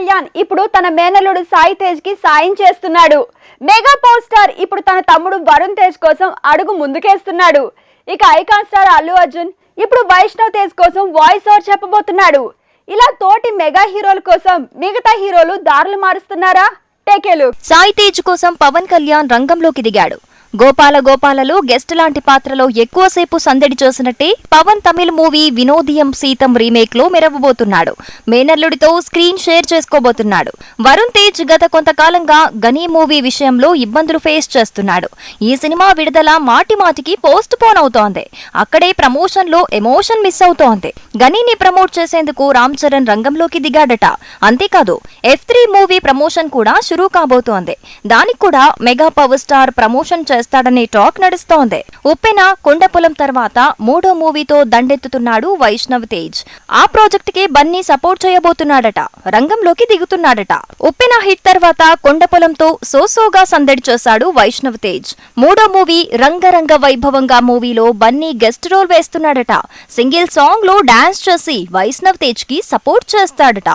కళ్యాణ్ ఇప్పుడు తన మేనల్లుడు సాయి తేజ్కి సాయం చేస్తున్నాడు. మెగా పవర్ స్టార్ ఇప్పుడు తన తమ్ముడు వరుణ్ తేజ్ కోసం అడుగు ముందుకేస్తున్నాడు. ఇక ఐకాన్ స్టార్ అల్లు అర్జున్ ఇప్పుడు వైష్ణవ్ తేజ్ కోసం వాయిస్ ఓవర్ చెప్పబోతున్నాడు. ఇలా తోటి మెగా హీరోల కోసం మిగతా హీరోలు దారులు మారుస్తున్నారా? టేకేలు సాయి తేజ్ కోసం పవన్ కళ్యాణ్ రంగంలోకి దిగాడు. గోపాల గోపాలలో గెస్ట్ లాంటి పాత్రలో ఎక్కువసేపు సందడి చేసినట్టే పవన్ తమిళ మూవీ వినోదియం సీతం రీమేక్లో మెరవబోతున్నాడు. మేనల్లుడితో స్క్రీన్ షేర్ చేసుకోబోతున్నాడు. వరుణ్ తేజ్ గత కొంతకాలంగా గనీ మూవీ విషయంలో ఇబ్బందులు ఫేస్ చేస్తున్నాడు. ఈ సినిమా విడుదల మాటి మాటికి పోస్ట్ పోన్ అవుతోంది. అక్కడే ప్రమోషన్లో ఎమోషన్ మిస్ అవుతోంది. గనీని ప్రమోట్ చేసేందుకు రామ్ చరణ్ రంగంలోకి దిగాడట. అంతేకాదు ఎఫ్ త్రీ మూవీ ప్రమోషన్ కూడా షురూ కాబోతోంది. దానికి కూడా మెగా పవర్ స్టార్ ప్రమోషన్ చేస్తాడనే టాక్ నడుస్తోంది. ఉప్పెన కొండపొలం తర్వాత మూడో మూవీతో దండెత్తుతున్నాడు వైష్ణవ్ తేజ్. ఆ ప్రాజెక్ట్కి బన్నీ సపోర్ట్ చేయబోతున్నాడట. రంగంలోకి దిగుతున్నాడట. ఉప్పెన హిట్ తర్వాత కొండపొలంతో సోసోగా సందడి చేశాడు వైష్ణవ్ తేజ్. మూడో మూవీ రంగరంగ వైభవంగా మూవీలో బన్నీ గెస్ట్ రోల్ వేస్తున్నాడట. సింగిల్ సాంగ్లో డాన్స్ చేసి వైష్ణవ్ తేజ్కి సపోర్ట్ చేస్తాడట.